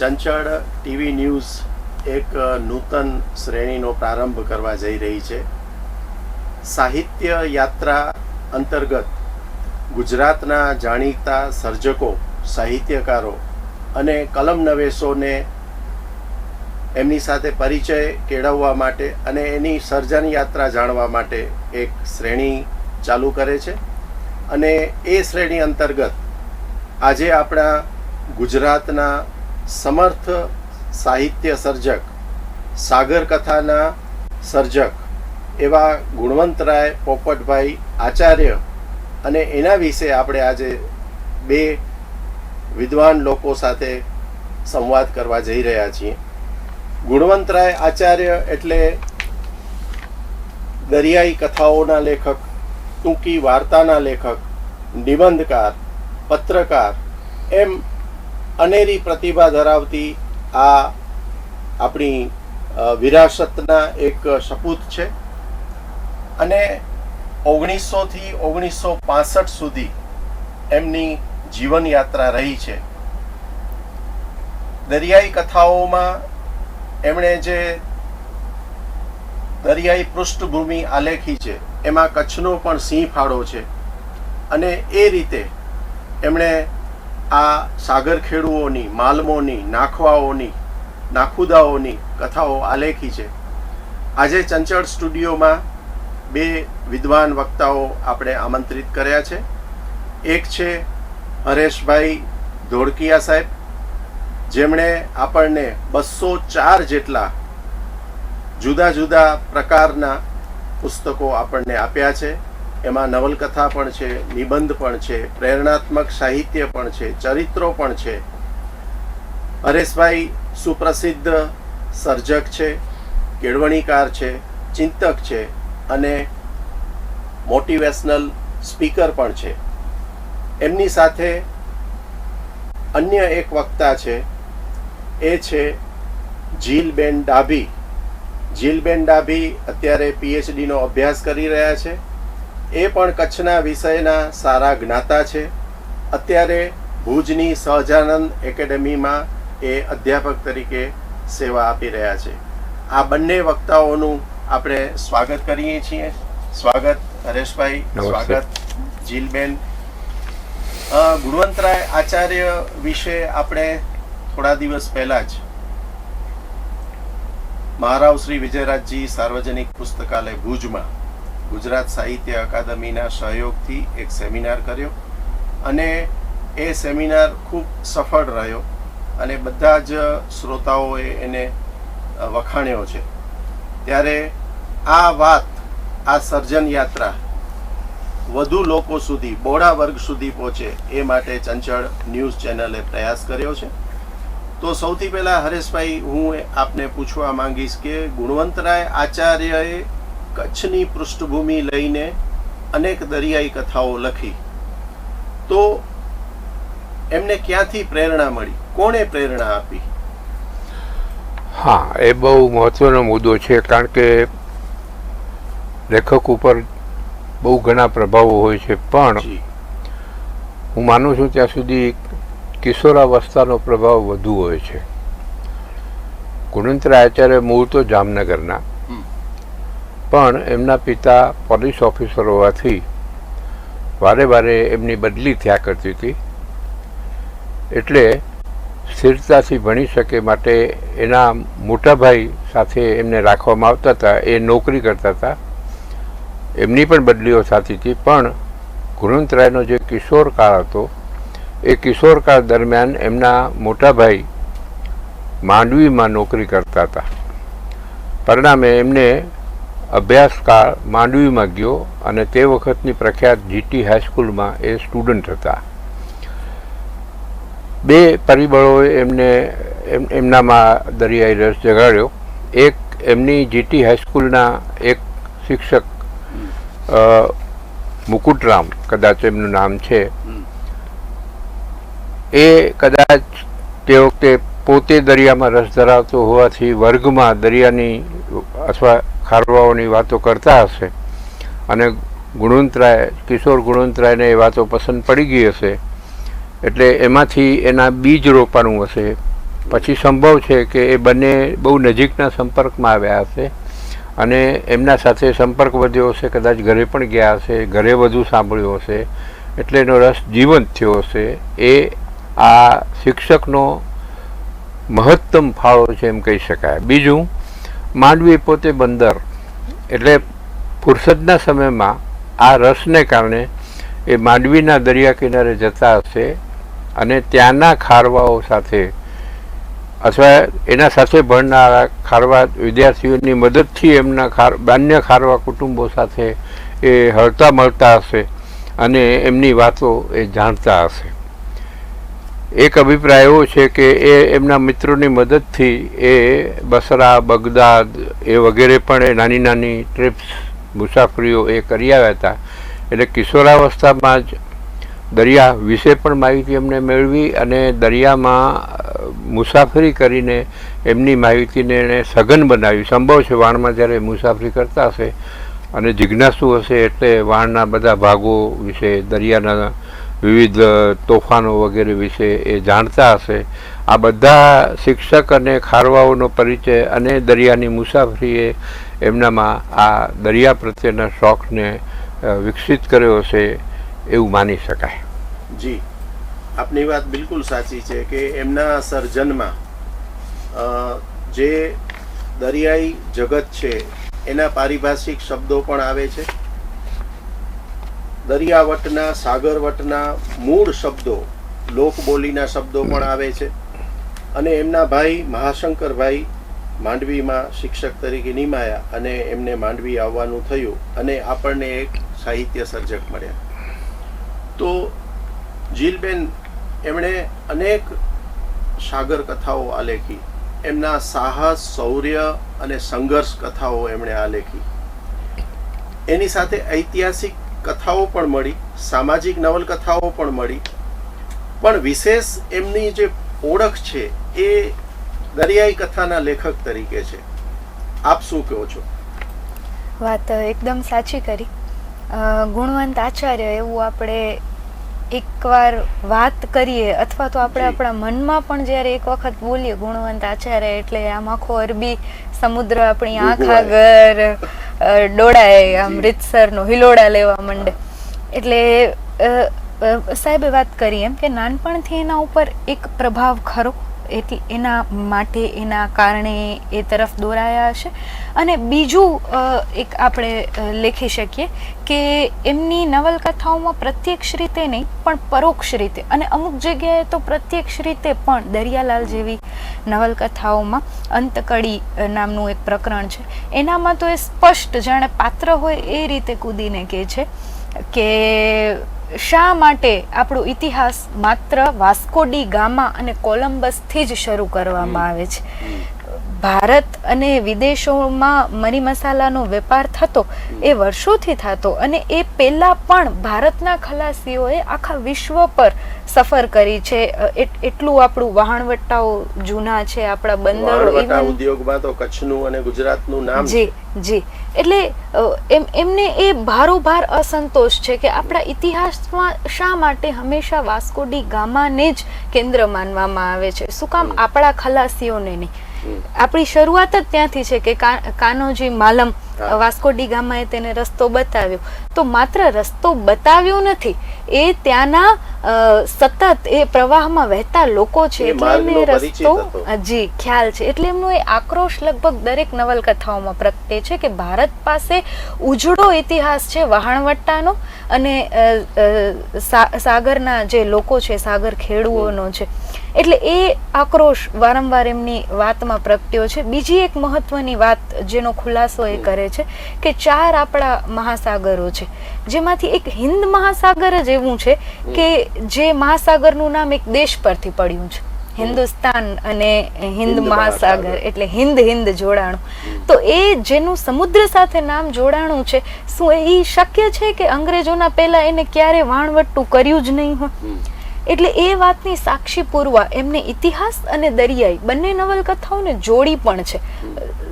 ચંચળ TV news એક નૂતન શ્રેણીનો પ્રારંભ કરવા જઈ રહી છે. સાહિત્ય યાત્રા અંતર્ગત ગુજરાતના જાણીતા સર્જકો, સાહિત્યકારો અને કલમ નવેશોને એમની સાથે પરિચય કેળવવા માટે અને એની સર્જન યાત્રા જાણવા માટે એક શ્રેણી ચાલુ કરે છે. અને એ શ્રેણી અંતર્ગત આજે આપણા ગુજરાતના સમર્થ સાહિત્ય સર્જક, સાગર કથાના સર્જક એવા ગુણવંતરાય પોપટભાઈ આચાર્ય અને એના વિશે આપણે આજે બે વિદ્વાન લોકો સાથે સંવાદ કરવા જઈ રહ્યા છીએ. ગુણવંતરાય આચાર્ય એટલે દરિયાઈ કથાઓના લેખક, ટૂંકી વાર્તાના લેખક, નિબંધકાર, પત્રકાર એમ અનેરી પ્રતિભા ધરાવતી આ આપણી વિરાસતના એક સપૂત છે. અને ઓગણીસોથી ઓગણીસો પાસઠ સુધી એમની જીવનયાત્રા રહી છે. દરિયાઈ કથાઓમાં એમણે જે દરિયાઈ પૃષ્ઠભૂમિ આલેખી છે, એમાં કચ્છનો પણ સિંહ ફાળો છે. અને એ રીતે એમણે આ સાગર ખેડુઓની, માલમોની, નાખવાઓની, નાખુદાઓની કથાઓ આલેખી છે. આજે ચંચળ સ્ટુડિયોમાં બે વિદ્વાન વક્તાઓ આપણે આમંત્રિત કર્યા છે. એક છે હરેશભાઈ ધોળકિયા સાહેબ. જેમણે આપણને બસો ચાર જેટલા જુદા જુદા પ્રકારના પુસ્તકો આપણને આપ્યા છે. એમાં નવલકથા પણ છે, નિબંધ પણ છે, પ્રેરણાત્મક સાહિત્ય પણ છે, ચરિત્રો પણ છે. હરેશભાઈ સુપ્રસિદ્ધ સર્જક છે, કેળવણીકાર છે, ચિંતક છે અને મોટિવેશનલ સ્પીકર પણ છે. એમની સાથે અન્ય એક વક્તા છે, એ છે જીલબેન ડાભી. જીલબેન ડાભી અત્યારે પીએચડીનો અભ્યાસ કરી રહ્યા છે. એ પણ કચ્છના વિષયના સારા જ્ઞાતા છે. અત્યારે ભુજની સહજાનંદ એકેડેમીમાં એ અધ્યાપક તરીકે સેવા આપી રહ્યા છે. આ બંને વક્તાઓનું આપણે સ્વાગત કરીએ છીએ. સ્વાગત હરેશભાઈ સ્વાગત જીલબેન. ગુણવંતરાય આચાર્ય વિશે આપણે થોડા દિવસ પહેલા જ મહારાવ શ્રી વિજયરાજજી સાર્વજનિક પુસ્તકાલય ભુજમાં ગુજરાત સાહિત્ય અકાદમીના સહયોગથી એક સેમિનાર કર્યો અને એ સેમિનાર ખૂબ સફળ રહ્યો અને બધા જ શ્રોતાઓએ એને વખાણ્યો છે. ત્યારે આ વાત, આ સર્જન યાત્રા વધુ લોકો સુધી બોડા વર્ગ સુધી પહોંચે એ માટે ચંચળ ન્યૂઝ ચેનલે પ્રયાસ કર્યો છે. તો સૌથી પહેલાં હરેશભાઈ, હું આપને પૂછવા માંગીશ કે ગુણવંતરાય આચાર્યએ કચ્છની પૃષ્ઠભૂમિ લઈને અનેક દરિયાઈ કથાઓ લખી. તો એમને ક્યાંથી પ્રેરણા મળી? કોણે પ્રેરણા આપી? હા એ બહુ મહત્વનો મુદ્દો છે કારણ કે લેખક ઉપર બહુ ઘણા પ્રભાવો હોય છે પણ હું માનું છું ત્યાં સુધી કિશોરાવસ્થાનો પ્રભાવ વધુ હોય છે. ગુણવંતરાય આચાર્ય મૂળ તો જામનગરના. પણ એમના પિતા પોલીસ ઓફિસર હોવાથી વારે વારે એમની બદલી થયા કરતી હતી. એટલે સ્થિરતાથી ભણી શકે માટે એના મોટા ભાઈ સાથે એમને રાખવામાં આવતા હતા, એ નોકરી કરતા હતા. એમની પણ બદલીઓ થતી હતી, પણ ગુણવંતરાયનો જે કિશોર કાળ હતો, એ કિશોર કાળ દરમિયાન એમના મોટા ભાઈ માંડવીમાં નોકરી કરતા હતા. પરિણામે એમને અભ્યાસકાળ માંડવીમાં ગયો અને તે વખતની પ્રખ્યાત જીટી હાઈસ્કૂલમાં એ સ્ટુડન્ટ હતા. બે પરિબળોએ એમને એમનામાં દરિયાઈ રસ જગાડ્યો. એક એમની જીટી હાઈસ્કૂલના એક શિક્ષક મુકુટરામ, કદાચ એમનું નામ છે. એ કદાચ તે વખતે પોતે દરિયામાં રસ ધરાવતો હોવાથી વર્ગમાં દરિયાની, અથવા ખારવાઓની વાતો કરતા હશે. અને ગુણવંતરાય, કિશોર ગુણવંતરાયને એ વાતો પસંદ પડી ગઈ હશે. એટલે એમાંથી એના બીજ રોપાનું હશે. પછી સંભવ છે કે એ બંને બહુ નજીકના સંપર્કમાં આવ્યા હશે. અને એમના સાથે સંપર્ક વધ્યો હશે, કદાચ ઘરે પણ ગયા હશે, ઘરે વધુ સાંભળ્યું હશે. એટલે એનો રસ જીવંત થયો હશે. એ આ શિક્ષકનો મહત્તમ ફાળો છે એમ કહી શકાય. બીજું માંડવી પોતે બંદર. એટલે ફુરસદના સમયમાં આ રસને કારણે એ માંડવીના દરિયા કિનારે જતા હશે અને ત્યાંના ખારવાઓ સાથે અથવા એના સાથે ભણનારા ખારવા વિદ્યાર્થીઓની મદદથી એમના ખાર અન્ય ખારવા કુટુંબો સાથે એ હળતા મળતા હશે અને એમની વાતો એ જાણતા હશે. એક અભિપ્રાય એવો છે કે એ એમના મિત્રોની મદદથી એ બસરા, બગદાદ એ વગેરે પણ એ નાની નાની ટ્રીપ્સ મુસાફરીઓ એ કરી આવ્યા હતા. એટલે કિશોરાવસ્થામાં જ દરિયા વિશે પણ માહિતી એમને મેળવી અને દરિયામાં મુસાફરી કરીને એમની માહિતીને એણે સઘન બનાવી. સંભવ છે વાણમાં જ્યારે મુસાફરી કરતા હશે અને જિજ્ઞાસુ હશે એટલે વાણના બધા ભાગો વિશે દરિયાના વિવિધ તોફાનો વગેરે વિશે એ જાણતા હશે. આ બધા શિક્ષક અને ખારવાઓનો પરિચય અને દરિયાની મુસાફરીએ એમનામાં આ દરિયા પ્રત્યેના શોખને વિકસિત કર્યો હશે એવું માની શકાય. જી. આપની વાત બિલકુલ સાચી છે કે એમના સર્જનમાં જે દરિયાઈ જગત છે, એના પારિભાષિક શબ્દો પણ આવે છે. દરિયાવટના, સાગરવટના મૂળ શબ્દો લોકબોલીના શબ્દો પણ આવે છે. અને એમના ભાઈ મહાશંકરભાઈ માંડવીમાં શિક્ષક તરીકે નિમાયા અને એમને માંડવી આવવાનું થયું અને આપણને એક સાહિત્ય સર્જક મળ્યા. તો જીલબેન, એમણે અનેક સાગર કથાઓ આલેખી. એમના સાહસ, શૌર્ય અને સંઘર્ષ કથાઓ એમણે આલેખી. એની સાથે ઐતિહાસિક કથાઓ પણ મળી, સામાજિક નવલકથાઓ પણ મળી. પણ વિશેષ એમની જે ઓળખ છે એ દરિયાઈ કથાના લેખક તરીકે છે. આપ શું કહો છો? વાત એકદમ સાચી કરી. ગુણવંત આચાર્ય એવું આપણે એકવાર વાત કરીએ અથવા તો આપણે આપણા મનમાં પણ જ્યારે એક વખત બોલીએ ગુણવંત આચાર્ય એટલે આમ આખો અરબી સમુદ્ર આપણી આંખ આગળ ડોળાએ ડોળાય આમ. રીતસરનો હિલોડા લેવા માંડે. એટલે સાહેબે વાત કરી એમ કે નાનપણથી એના ઉપર એક પ્રભાવ ખરો? એટલે એના માટે, એના કારણે એ તરફ દોરાયા હશે. અને બીજું એક આપણે લેખી શકીએ કે એમની નવલકથાઓમાં પ્રત્યક્ષ રીતે નહીં, પણ પરોક્ષ રીતે. અને અમુક જગ્યાએ તો પ્રત્યક્ષ રીતે પણ દરિયાલાલ જેવી નવલકથાઓમાં અંતકડી નામનું એક પ્રકરણ છે. એનામાં તો એ સ્પષ્ટ, જાણે પાત્ર હોય એ રીતે કૂદીને કહે છે કે શા માટે આપણો ઇતિહાસ માત્ર વાસ્કોડી ગામા અને કોલંબસથી જ શરૂ કરવામાં આવે છે? ભારત અને વિદેશોમાં મરી મસાલાનો વેપાર થતો એ વર્ષોથી થતો અને એ પહેલાં પણ ભારતના ખલાસીઓએ આખા વિશ્વ પર સફર કરી છે. એટલું આપણું વહાણવટ્ટાઓ જૂના છે આપણા બંદરો ઉદ્યોગમાં તો કચ્છનું અને ગુજરાતનું નામ જી જી. એટલે એમ એમને એ ભારોભાર અસંતોષ છે કે આપણા ઇતિહાસમાં શા માટે હંમેશા વાસ્કોડી ગામાને જ કેન્દ્ર માનવામાં આવે છે શું કામ આપણા ખલાસીઓને નહીં. આપણી શરૂઆત જ ત્યાંથી છે કે કાનોજી માલમ વાસ્કો ડી ગામાએ તેને રસ્તો બતાવ્યો. તો માત્ર રસ્તો બતાવ્યો નથી એ ત્યાંના સતત એ પ્રવાહમાં વહેતા લોકો છે એટલે એમને રસ્તો જી ખ્યાલ છે. એટલે એમનો એ આક્રોશ લગભગ દરેક નવલકથાઓમાં પ્રગટે છે કે ભારત પાસે ઉજળો ઇતિહાસ છે વહાણવટ્ટાનો અને સાગરના જે લોકો છે સાગર ખેડૂઓનો છે. એટલે એ આક્રોશ વારંવાર એમની વાતમાં પ્રગટ્યો છે. બીજી એક મહત્વની વાત જેનો ખુલાસો એ કરે છે કે ચાર આપણા મહાસાગરો છે. જેમાંથી એક હિન્દ મહાસાગર જ એવું છે કે જે મહાસાગરનું નામ એક દેશ પરથી પડ્યું છે. હિન્દુસ્તાન અને હિન્દ મહાસાગર. એટલે હિન્દ હિન્દ જોડાણું. તો એ જેનું સમુદ્ર સાથે નામ જોડાણું છે શું એ શક્ય છે કે અંગ્રેજોના પહેલા એને ક્યારે વાણવટ્ટું કર્યું જ નહીં હોય. એટલે એ વાતની સાક્ષી પૂરવા એમને ઇતિહાસ અને દરિયાઈ બંને નવલકથાઓને જોડી પણ છે.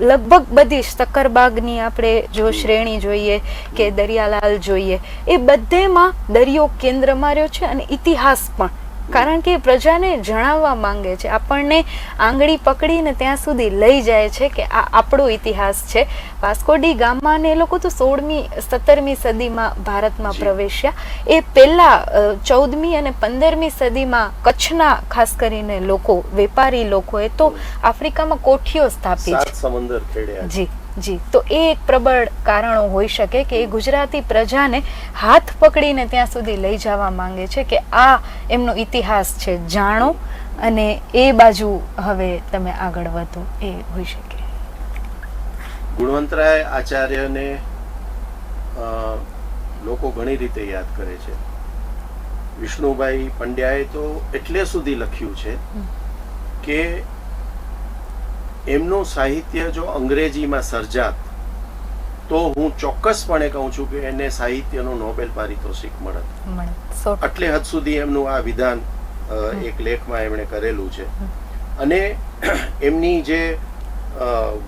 લગભગ બધી શક્કરબાગની આપણે જો શ્રેણી જોઈએ કે દરિયાલાલ જોઈએ, એ બધેમાં દરિયો કેન્દ્રમાં રહ્યો છે અને ઇતિહાસ પણ કારણ કે પ્રજાને જણાવવા માંગે છે આપણને આંગળી પકડીને ત્યાં સુધી લઈ જાય છે કે આ આપણો ઇતિહાસ છે. વાસ્કોડી ગામમાં ને એ લોકો તો સોળમી સત્તરમી સદીમાં ભારતમાં પ્રવેશ્યા. એ પહેલાં ચૌદમી અને પંદરમી સદીમાં કચ્છના ખાસ કરીને લોકો વેપારી લોકોએ તો આફ્રિકામાં કોઠીઓ સ્થાપી છે. જી. જી તો એ એક પ્રબળ કારણો હોઈ શકે કે એ ગુજરાતી પ્રજાને હાથ પકડીને ત્યાં સુધી લઈ જવા માંગે છે કે આ એમનો ઇતિહાસ છે જાણો અને એ બાજુ હવે તમે આગળ વધો એ હોઈ શકે. ગુણવંતરાય આચાર્યને લોકો ઘણી રીતે યાદ કરે છે. વિષ્ણુભાઈ પંડ્યાએ તો એટલે સુધી લખ્યું છે કે એમનું સાહિત્ય જો અંગ્રેજીમાં સર્જાત તો હું ચોક્કસપણે કહું છું કે એને સાહિત્યનો નોબેલ પારિતોષિક મળત. આટલે હદ સુધી એમનું આ વિધાન એક લેખમાં એમણે કરેલું છે. અને એમની જે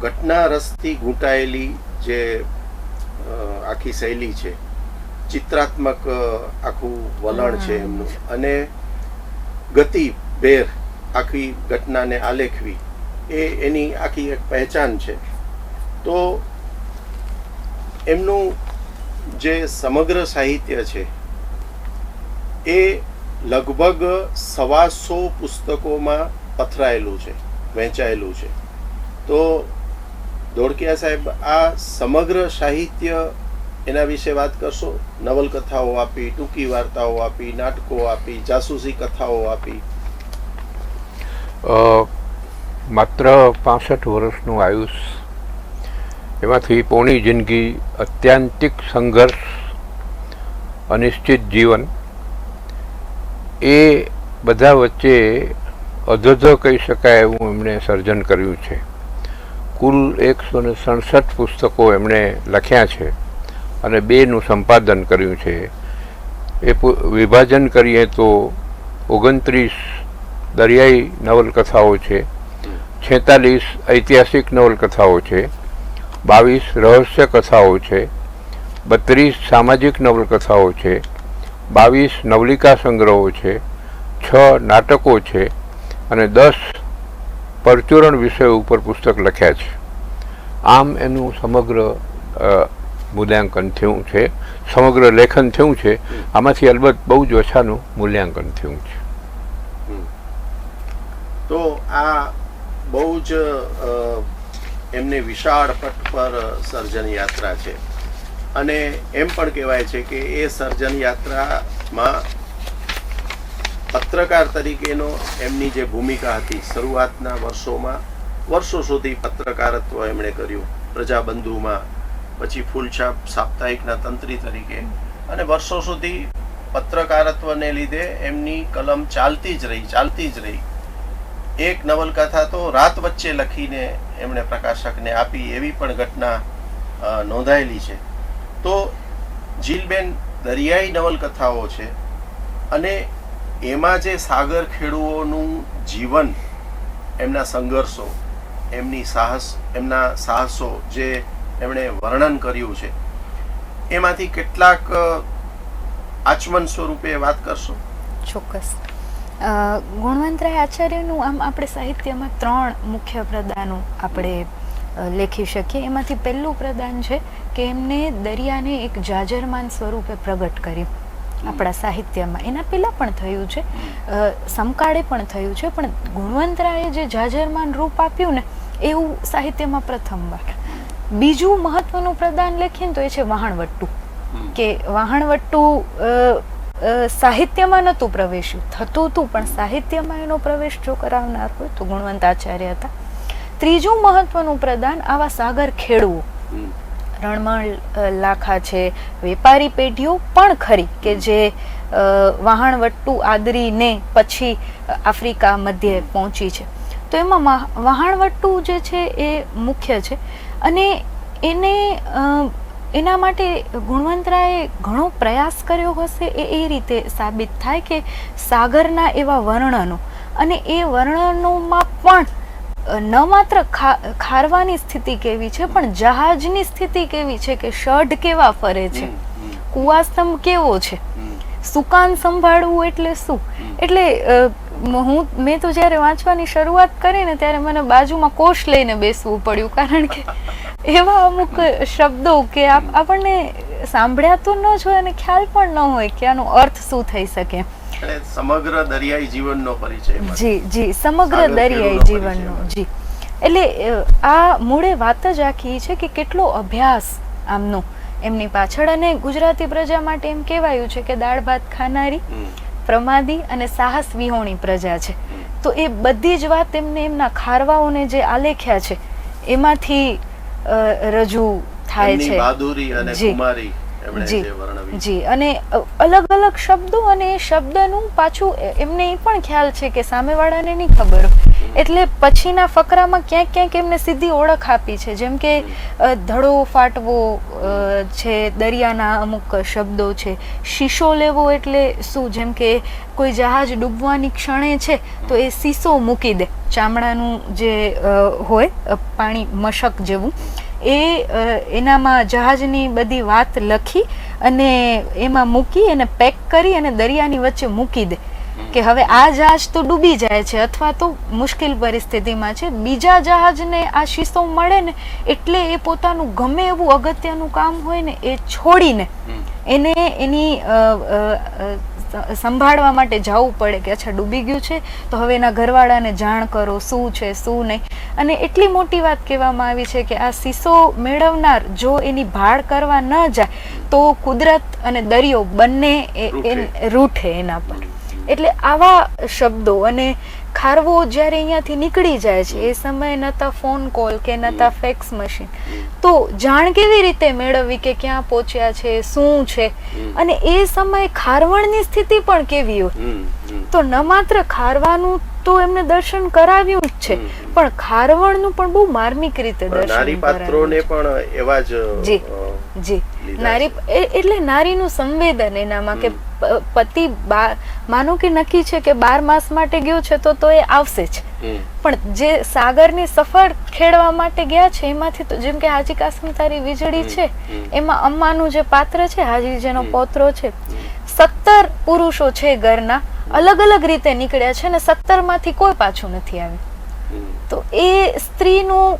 ઘટના રસથી ઘૂંટાયેલી જે આખી શૈલી છે ચિત્રાત્મક આખું વલણ છે એમનું. અને ગતિ ભેર આખી ઘટનાને આલેખવી એ એની આખી એક પહેચાન છે. તો એમનું જે સમગ્ર સાહિત્ય છે, એ લગભગ સવાસો પુસ્તકોમાં પથરાયેલું છે, વહેંચાયેલું છે. તો ધોળકિયા સાહેબ, આ સમગ્ર સાહિત્ય એના વિશે વાત કરશો? નવલકથાઓ આપી, ટૂંકી વાર્તાઓ આપી, નાટકો આપી, જાસૂસી કથાઓ આપી. માત્ર પાસઠ વર્ષનું આયુષ. એમાંથી પોણી જિંદગી, અત્યાંતિક સંઘર્ષ, અનિશ્ચિત જીવન, એ બધા વચ્ચે અધધ કહી શકાય એવું એમણે સર્જન કર્યું છે. કુલ એકસો ને સડસઠ પુસ્તકો એમણે લખ્યા છે અને બેનું સંપાદન કર્યું છે. એ વિભાજન કરીએ તો ઓગણત્રીસ દરિયાઈ નવલકથાઓ છે. છેતાલીસ ઐતિહાસિક નવલકથાઓ છે, બાવીસ રહસ્ય કથાઓ છે, બત્રીસ સામાજિક નવલકથાઓ છે, બાવીસ નવલિકા સંગ્રહો છે, છ નાટકો છે અને દસ પરચુરણ વિષય ઉપર પુસ્તક લખ્યા છે. આમ એનું સમગ્ર મૂલ્યાંકન થયું છે, સમગ્ર લેખન થયું છે. આમાંથી અલબત્ત બહુ જ ઓછાનું મૂલ્યાંકન થયું છે. તો આ બહુ જ એમની વિશાળ પટ પર સર્જન યાત્રા છે. અને એમ પણ કહેવાય છે કે એ સર્જન યાત્રામાં પત્રકાર તરીકેનો એમની જે ભૂમિકા હતી શરૂઆતના વર્ષોમાં, વર્ષો સુધી પત્રકારત્વ એમણે કર્યું. પ્રજાબંધુમાં, પછી ફૂલછાપ સાપ્તાહિકના તંત્રી તરીકે. અને વર્ષો સુધી પત્રકારત્વને લીધે એમની કલમ ચાલતી જ રહી, ચાલતી જ રહી. એક નવલકથા તો રાત વચ્ચે લખીને એમણે પ્રકાશકને આપી, એવી પણ ઘટના નોંધાયેલી છે. તો જીલબેન દરિયાઈ નવલકથાઓ છે અને એમાં જે સાગર ખેડુઓનું જીવન, એમના સંઘર્ષો, એમની સાહસ, એમના સાહસો જે એમણે વર્ણન કર્યું છે, એમાંથી કેટલાક આચમન સ્વરૂપે વાત કરશો? ચોક્કસ. ગુણવંતરાય આચાર્યનું આમ આપણે સાહિત્યમાં ત્રણ મુખ્ય પ્રદાનો આપણે લેખી શકીએ. એમાંથી પહેલું પ્રદાન છે કે એમને દરિયાને એક જાજરમાન સ્વરૂપે પ્રગટ કર્યું આપણા સાહિત્યમાં. એના પહેલાં પણ થયું છે. સમકાળે પણ થયું છે. પણ ગુણવંતરાયે જે જાજરમાન રૂપ આપ્યું ને એવું સાહિત્યમાં પ્રથમવાર બીજું મહત્વનું પ્રદાન લખીએ તો એ છે વહાણવટ્ટુ. કે વહાણવટ્ટુ સાહિત્યમાં નહોતું પ્રવેશ્યું. થતું હતું પણ સાહિત્યમાં એનો પ્રવેશ જો કરાવનાર હોય તો ગુણવંત આચાર્ય હતા. ત્રીજું મહત્વનું પ્રદાન આવા સાગર ખેડૂઓ. રણમાળ લાખા છે વેપારી પેઢીઓ પણ ખરી કે જે વહાણવટ્ટુ આદરીને પછી આફ્રિકા મધ્યે પહોંચી છે. તો એમાં વહાણવટ્ટુ જે છે એ મુખ્ય છે. અને એને એના માટે ગુણવંતરાએ ઘણો પ્રયાસ કર્યો હશે એ એ રીતે સાબિત થાય કે સાગરના એવા વર્ણનો અને એ વર્ણનોમાં પણ ન માત્ર ખારવાની સ્થિતિ કેવી છે પણ જહાજની સ્થિતિ કેવી છે કે શઢ કેવા ફરે છે. કુવાસ્તંભ કેવો છે? સુકાન સંભાળવું એટલે શું? એટલે હું મેં તો જ્યારે વાંચવાની શરૂઆત કરી ને ત્યારે મને બાજુમાં કોષ લઈને બેસવું પડ્યું કારણ કે એવા અમુક શબ્દો કે આપ- આપણને સાંભળ્યા તો ન જ હોય અને ખ્યાલ પણ ન હોય કે આનો અર્થ શું થઈ શકે. સમગ્ર દરિયાઈ જીવનનો પરિચય જી જી સમગ્ર દરિયાઈ જીવનનો જી. એટલે આ મૂળે વાત જ આખી છે કે કેટલો અભ્યાસ આમનો. એમની પાછળ અને ગુજરાતી પ્રજા માટે એમ કહેવાયું છે કે દાળ ભાત ખાનારી પ્રમાદી અને સાહસ વિહોણી પ્રજા છે. તો એ બધી જ વાત એમને એમના ખારવાઓને જે આલેખ્યા છે એમાંથી રજૂ થાય છે બહાદુરી અને જી. કુમારી જી જી અને અલગ અલગ શબ્દો અને એ શબ્દનું પાછું એમને એ પણ ખ્યાલ છે કે સામેવાળાને નહીં ખબર. એટલે પછીના ફકરામાં ક્યાંક ક્યાંક એમને સીધી ઓળખ આપી છે. જેમ કે ધડો ફાટવો છે, દરિયાના અમુક શબ્દો છે. શીશો લેવો એટલે શું? જેમ કે કોઈ જહાજ ડૂબવાની ક્ષણે છે, તો એ શીશો મૂકી દે. ચામડાનું જે હોય પાણી મશક જેવું, એ એનામાં જહાજની બધી વાત લખી અને એમાં મૂકી અને પેક કરી અને દરિયાની વચ્ચે મૂકી દે. કે હવે આ જહાજ તો ડૂબી જાય છે અથવા તો મુશ્કેલ પરિસ્થિતિમાં છે. બીજા જહાજને આ શીશો મળે ને એટલે એ પોતાનું ગમે એવું અગત્યનું કામ હોય ને એ છોડીને એને એની સંભાળવા માટે જવું પડે કે અચ્છા ડૂબી ગયું છે તો હવે એના ઘરવાળાને જાણ કરો શું છે શું નહીં. અને એટલી મોટી વાત કહેવામાં આવી છે કે આ સીસો મેળવનાર જો એની ભાળ કરવા ન જાય તો કુદરત અને દરિયો બંને એ- રૂઠે એના પર. એટલે આવા શબ્દો અને ખારવો જ્યારે અહીંયાથી નીકળી જાય છે એ સમયે નતા ફોન કોલ કે નતા ફેક્સ મશીન તો જાણ કેવી રીતે મેળવવી કે ક્યાં પહોંચ્યા છે શું છે? અને એ સમયે ખારવણની સ્થિતિ પણ કેવી હોય. તો ન માત્ર ખારવાનું તો એમને દર્શન કરાવ્યું જ છે પણ ખારવણનું પણ બહુ માર્મિક રીતે નારી દર્શન પાત્રોને પણ એવા જ જી. જી. નારી એટલે નારીનું સંવેદન એનામાં કે પતિ માનો કે નક્કી છે કે બાર માસ માટે ગયો છે તો તો એ આવશે જ. પણ જે સાગરની સફર ખેડવા માટે ગયા છે એમાંથી તો જેમ કે હાજી કાસમ તારી વીજળી છે એમાં અમ્માનું જે પાત્ર છે હાજી જેનો પોત્રો છે સત્તર પુરુષો છે ઘરના અલગ અલગ રીતે નીકળ્યા છે અને સત્તરમાંથી કોઈ પાછું નથી આવ્યું. તો એ સ્ત્રીનું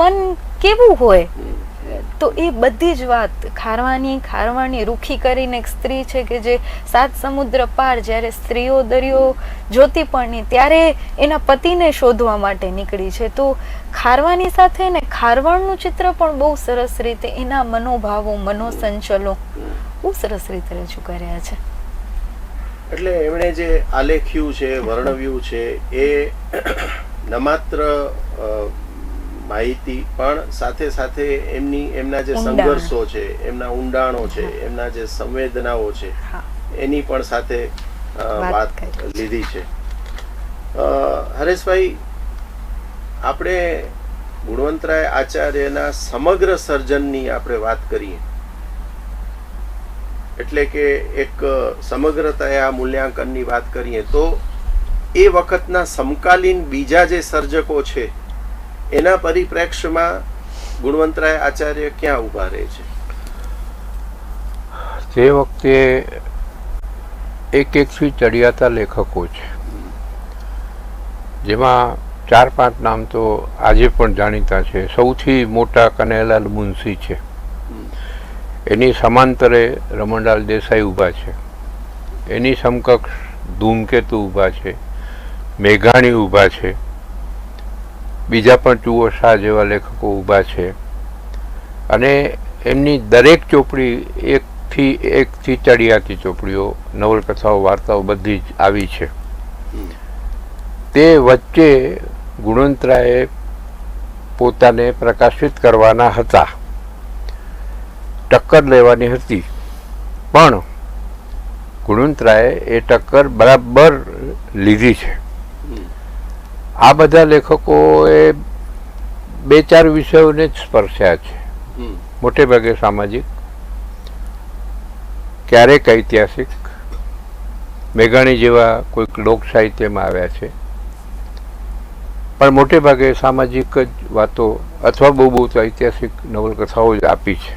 મન કેવું હોય. તો એ બધી જ વાત ખારવાની ખારવાની, રૂખી કરીને એક સ્ત્રી છે કે જે સાત સમુદ્ર પાર જ્યારે સ્ત્રીઓ દરિયો જોતી પણ ત્યારે એના પતિને શોધવા માટે નીકળી છે. તો ખારવાની સાથે ને ખારવણનું ચિત્ર પણ બહુ સરસ રીતે એના મનોભાવો, મનોસંચલો બહુ સરસ રીતે રજૂ કર્યા છે. એટલે એમણે જે આલેખ્યું છે, વર્ણવ્યું છે, એ ન માત્ર માહિતી પણ સાથે સાથે એમની એમના જે સંઘર્ષો છે એમના ઊંડાણો છે એમના જે સંવેદનાઓ છે એની પણ સાથે વાત. લીધી છે. હરેશભાઈ આપણે ગુણવંતરાય આચાર્યના સમગ્ર સર્જનની આપણે વાત કરીએ. એટલે કે એક સમગ્રતા આ મૂલ્યાંકનની વાત કરીએ તો એ વખતના સમકાલીન બીજા જે સર્જકો છે એના પરિપ્રેક્ષ્યમાં ગુણવંતરાય આચાર્ય ક્યાં ઊભા રહે છે? તે વખતે એક એકથી ચડિયાતા લેખકો છે. જેમાં ચાર પાંચ નામ તો આજે પણ જાણીતા છે. સૌથી મોટા કનૈયાલાલ મુનશી છે. એની સમાંતરે રમણલાલ દેસાઈ ઊભા છે. એની સમકક્ષ ધૂમકેતુ ઊભા છે. મેઘાણી ઊભા છે. બીજા પણ ચુઓ શાહ જેવા લેખકો ઊભા છે. અને એમની દરેક ચોપડી એકથી એકથી ચડિયાતી ચોપડીઓ, નવલકથાઓ, વાર્તાઓ બધી જ આવી છે. તે વચ્ચે ગુણવંતરાએ પોતાને પ્રકાશિત કરવાના હતા. ટક્કર લેવાની હતી. પણ ગુણવંતરાએ એ ટક્કર બરાબર લીધી છે. આ બધા લેખકોએ બે ચાર વિષયોને જ સ્પર્શ્યા છે. મોટે ભાગે સામાજિક ક્યારેક ઐતિહાસિક. મેઘાણી જેવા કોઈક લોક સાહિત્યમાં આવ્યા છે. પણ મોટે ભાગે સામાજિક જ વાતો અથવા બહુ બહુ તો ઐતિહાસિક નવલકથાઓ જ આપી છે.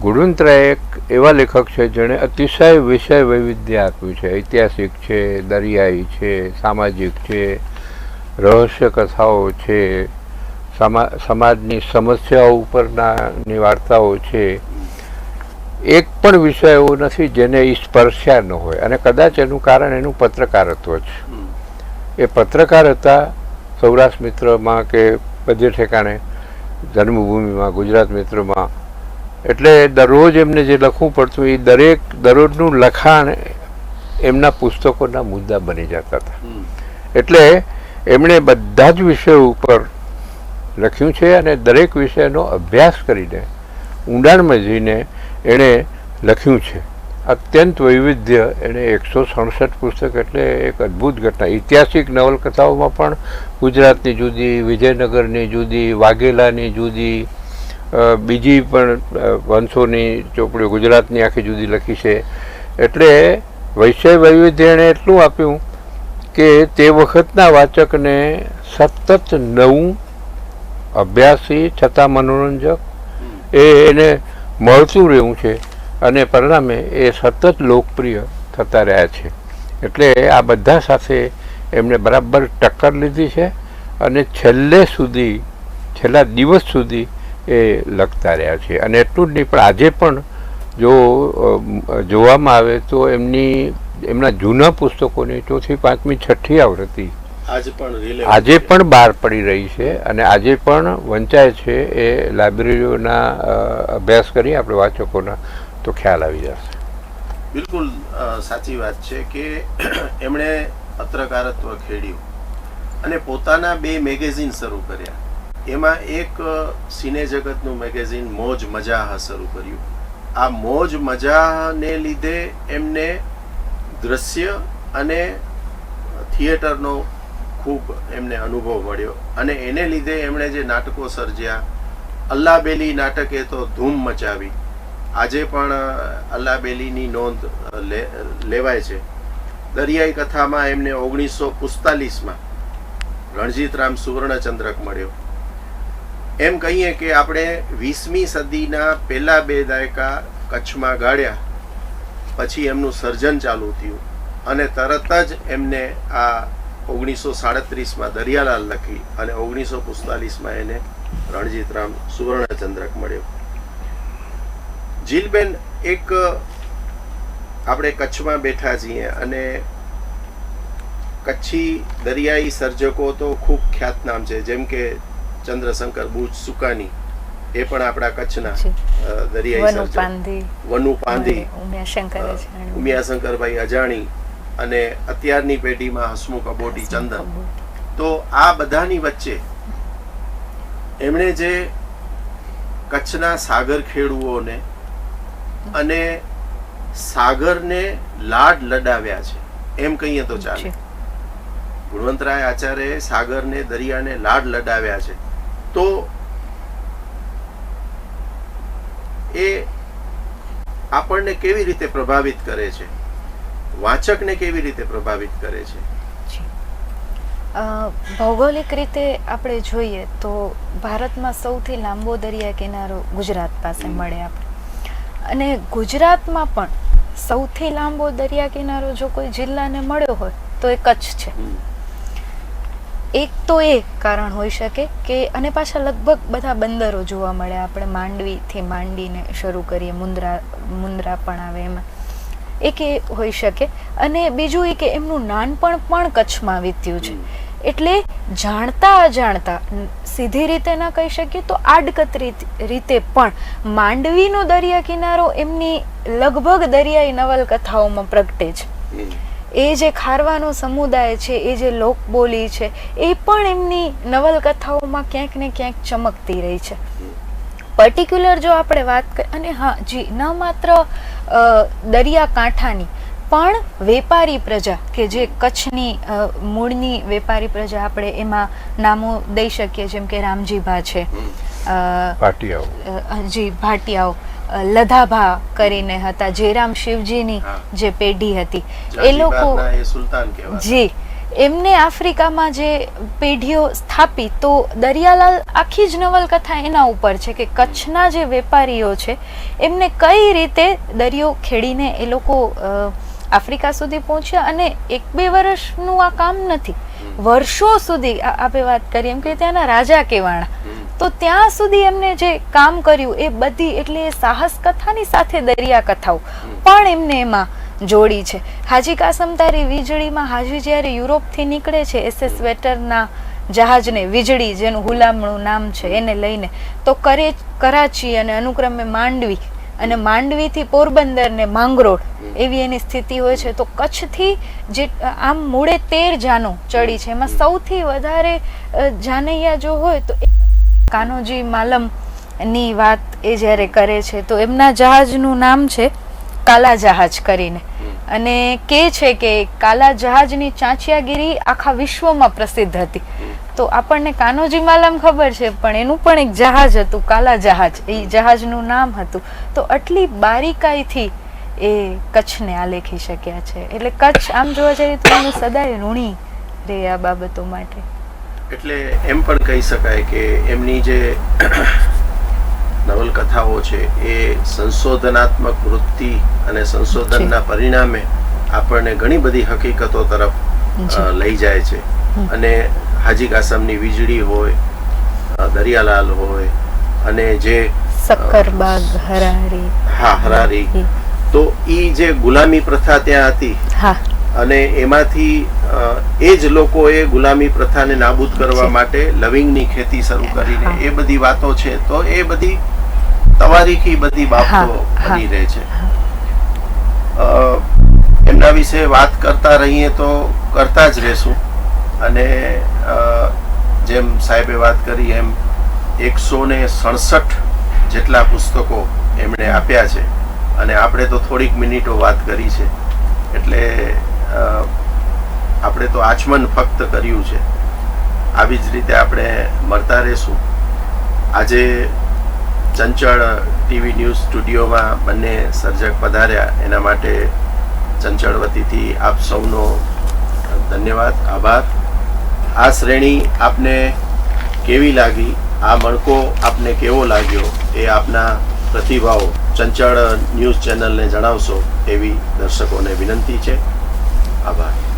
ગુણવંતરાય એક એવા લેખક છે જેણે અતિશય વિષય વૈવિધ્ય આપ્યું છે. ઐતિહાસિક છે દરિયાઈ છે સામાજિક છે રહસ્ય કથાઓ છે સમા સમાજની સમસ્યાઓ ઉપરનાની વાર્તાઓ છે. એક પણ વિષય એવો નથી જેને એ સ્પર્શ્યા ન હોય અને કદાચ એનું કારણ એનું પત્રકારત્વ છે. એ પત્રકાર હતા સૌરાષ્ટ્ર મિત્રમાં કે બધે ઠેકાણે જન્મભૂમિમાં ગુજરાત મિત્રમાં. એટલે દરરોજ એમને જે લખવું પડતું એ દરેક દરરોજનું લખાણ એમના પુસ્તકોના મુદ્દા બની જતા હતા. એટલે એમણે બધા જ વિષયો ઉપર લખ્યું છે અને દરેક વિષયનો અભ્યાસ કરીને ઊંડાણમાં જઈને એણે લખ્યું છે. અત્યંત વૈવિધ્ય એણે એકસો સડસઠ પુસ્તક એટલે એક અદ્ભુત ઘટના. ઐતિહાસિક નવલકથાઓમાં પણ ગુજરાતની જુદી, વિજયનગરની જુદી, વાઘેલાની જુદી બીજી પણ વંશોની ચોપડીઓ ગુજરાતની આખી જુદી લખી છે. એટલે વૈષય વૈવિધ્ય એણે એટલું આપ્યું કે તે વખતના વાચકને સતત નવું અભ્યાસી છતાં મનોરંજક એ એને મળતું રહેવું છે અને પરિણામે એ સતત લોકપ્રિય થતા રહ્યા છે. એટલે આ બધા સાથે એમણે બરાબર ટક્કર લીધી છે અને છેલ્લે સુધી, છેલ્લા દિવસ સુધી એ લખતા રહ્યા છે. અને એટલું જ નહીં, પણ આજે પણ જો જોવામાં આવે તો એમની એમના જૂના પુસ્તકોની ચોથી પાંચમી છઠ્ઠી આવૃત્તિ. આજ પણ આજે પણ બહાર પડી રહી છે અને આજે પણ વંચાય છે એ લાઇબ્રેરીઓના અભ્યાસ કરી આપણે વાચકોના તો ખ્યાલ આવી જશે. બિલકુલ સાચી વાત છે કે એમણે પત્રકારત્વ ખેડ્યું અને પોતાના બે મેગેઝિન શરૂ કર્યા. એમાં એક સિને જગતનું મેગેઝિન મોજ મજાહ શરૂ કર્યું. આ મોજ મજાહને લીધે એમને દ્રશ્ય અને થિયેટરનો ખૂબ એમને અનુભવ મળ્યો. અને એને લીધે એમણે જે નાટકો સર્જ્યા અલ્લાબેલી નાટકે તો ધૂમ મચાવી. આજે પણ અલ્લાબેલીની નોંધ લેવાય છે. દરિયાઈ કથામાં એમને ઓગણીસો પિસ્તાલીસમાં રણજીતરામ સુવર્ણચંદ્રક મળ્યો. એમ કહીએ કે આપણે વીસમી સદીના પહેલા બે દાયકા કચ્છમાં ગાળ્યા. પછી એમનું સર્જન ચાલુ થયું. અને તરત જ એમને આ ઓગણીસો સાડત્રીસમાં દરિયાલાલ લખી અને ઓગણીસો પિસ્તાલીસમાં એને રણજીતરામ સુવર્ણચંદ્રક મળ્યો. જીલબેન એક, આપણે કચ્છમાં બેઠા છીએ અને કચ્છી દરિયાઈ સર્જકો તો ખૂબ ખ્યાતનામ છે. જેમ કે ચંદ્રશંકર બુચ સુકાની એ પણ આપણા કચ્છના. દરિયાઈ વનુ પાંધી. ઉમિયાશંકરભાઈ અજાણી અને અત્યારની પેઢીમાં હસમુખ અબોટી ચંદન. તો આ બધાની વચ્ચે એમણે જે કચ્છના સાગર ખેડુઓને અને સાગરને લાડ લડાવ્યા છે. એમ કહીએ તો ચાલે. ગુણવંતરાય આચાર્ય સાગરને દરિયાને લાડ લડાવ્યા છે. તો એ આપણને કેવી રીતે પ્રભાવિત કરે છે? વાચકને કેવી રીતે પ્રભાવિત કરે છે? ભૌગોલિક રીતે આપણે જોઈએ તો ભારતમાં સૌથી લાંબો દરિયા કિનારો ગુજરાત પાસે મળે આપણે. અને ગુજરાતમાં પણ સૌથી લાંબો દરિયા કિનારો જો કોઈ જિલ્લાને મળ્યો હોય તો એ કચ્છ છે. એક તો એ કારણ હોઈ શકે કે અને પાછા લગભગ બધા બંદરો જોવા મળે. આપણે માંડવીથી માંડીને શરૂ કરીએ, મુંદ્રા મુંદ્રા પણ આવે એમાં. એક એ હોઈ શકે. અને બીજું એ કે એમનું નાનપણ પણ કચ્છમાં વીત્યું છે. એટલે જાણતા અજાણતા, સીધી રીતે ના કહી શકીએ તો આડકત રીત- પણ માંડવીનો દરિયા કિનારો એમની લગભગ દરિયાઈ નવલકથાઓમાં પ્રગટે છે. એ જે ખારવાનો સમુદાય છે, એ જે લોકબોલી છે, એ પણ એમની નવલકથાઓમાં ક્યાંક ને ક્યાંક ચમકતી રહી છે. પર્ટિક્યુલર જો આપણે વાત કરીએ અને હા, જી, ન માત્ર દરિયા દરિયાકાંઠાની પણ વેપારી પ્રજા કે જે કચ્છની મૂળની વેપારી પ્રજા આપણે એમાં નામો દઈ શકીએ જેમ કે રામજીભા છે. અ, જી ભાટિયાઓ. લધાભા કરીને હતા જેરામ શિવજીની જે પેઢી હતી. એ લોકો જી એમને આફ્રિકામાં જે પેઢીઓ સ્થાપી તો દરિયાલાલ આખી જ નવલકથા એના ઉપર છે કે કચ્છના જે વેપારીઓ છે એમને કઈ રીતે દરિયો ખેડીને એ લોકો અ, આફ્રિકા સુધી પહોંચ્યા અને એક બે વર્ષનું આ કામ નથી. વર્ષો સુધી આપણે વાત કરીએ એમ કે ત્યાંના રાજા કેવાણા તો ત્યાં સુધી એમને જે કામ કર્યું એ બધી એટલે એ સાહસ કથાની સાથે દરિયા કથાઓ. પણ એમને એમાં જોડી છે. હાજી કાસમ તારી વીજળીમાં હાજી જ્યારે યુરોપથી નીકળે છે, એસએસ વેટરના જહાજને વીજળી જેનું હુલામણું નામ છે એને લઈને, તો કરે કરાચી અને અનુક્રમે માંડવી અને માંડવીથી પોરબંદર ને માંગરોળ એવી એની સ્થિતિ હોય છે, તો કચ્છથી જે, આમ મૂળે તેર જાનો ચડી છે, એમાં સૌથી વધારે જાનૈયા જો હોય તો કાનોજી માલમની વાત એ જ્યારે કરે છે, તો એમના જહાજનું નામ છે કાલા જહાજ કરીને. અને કે છે કે કાલા જહાજની ચાંચિયાગીરી આખા વિશ્વમાં પ્રસિદ્ધ હતી. તો આપણને કાનોજી માલમ ખબર છે પણ એનું પણ એક જહાજ હતું કાલા જહાજ. એ જહાજનું નામ હતું. તો આટલી બારીકાઈથી એ કચ્છને આલેખી શક્યા છે. એટલે કચ્છ આમ જોવા જઈએ તો એનું સદાય ઋણી રહે આ બાબતો માટે. એટલે એમ પણ કહી શકાય કે એમની જે નવલકથાઓ છે એ સંશોધનાત્મક વૃત્તિ અને સંશોધનના પરિણામે આપણને ઘણી બધી હકીકતો તરફ લઈ જાય છે. અને હાજી કાસમની વીજળી હોય દરિયાલાલ હોય અને જે સક્કરબાગ હરારી. હા હરારી. તો ઈ જે ગુલામી પ્રથા ત્યાં હતી હા. અને એમાંથી એ જ લોકોએ ગુલામી પ્રથાને નાબૂદ કરવા. માટે લવિંગની ખેતી શરૂ કરીને એ બધી વાતો છે. તો એ બધી તવારીખી બધી બાબતો. બની રહે છે. અ, એમના વિશે વાત કરતા રહીએ તો કરતા જ રહેશું. અને જેમ સાહેબે વાત કરી, એમ એકસો ને સડસઠ જેટલા પુસ્તકો એમણે આપ્યા છે. અને આપણે તો થોડીક મિનિટો વાત કરી છે. એટલે આપણે તો આચમન ફક્ત કર્યું છે. આવી જ રીતે આપણે મળતા રહેશું. આજે ચંચળ ટીવી ન્યૂઝ સ્ટુડિયોમાં બંને સર્જક પધાર્યા. એના માટે ચંચળ વતીથી આપ સૌનો ધન્યવાદ, આભાર. આ શ્રેણી આપને કેવી લાગી? આ મણકો આપને કેવો લાગ્યો? એ આપના પ્રતિભાવ ચંચળ ન્યૂઝ ચેનલને જણાવશો એવી દર્શકોને વિનંતી છે. આભાર.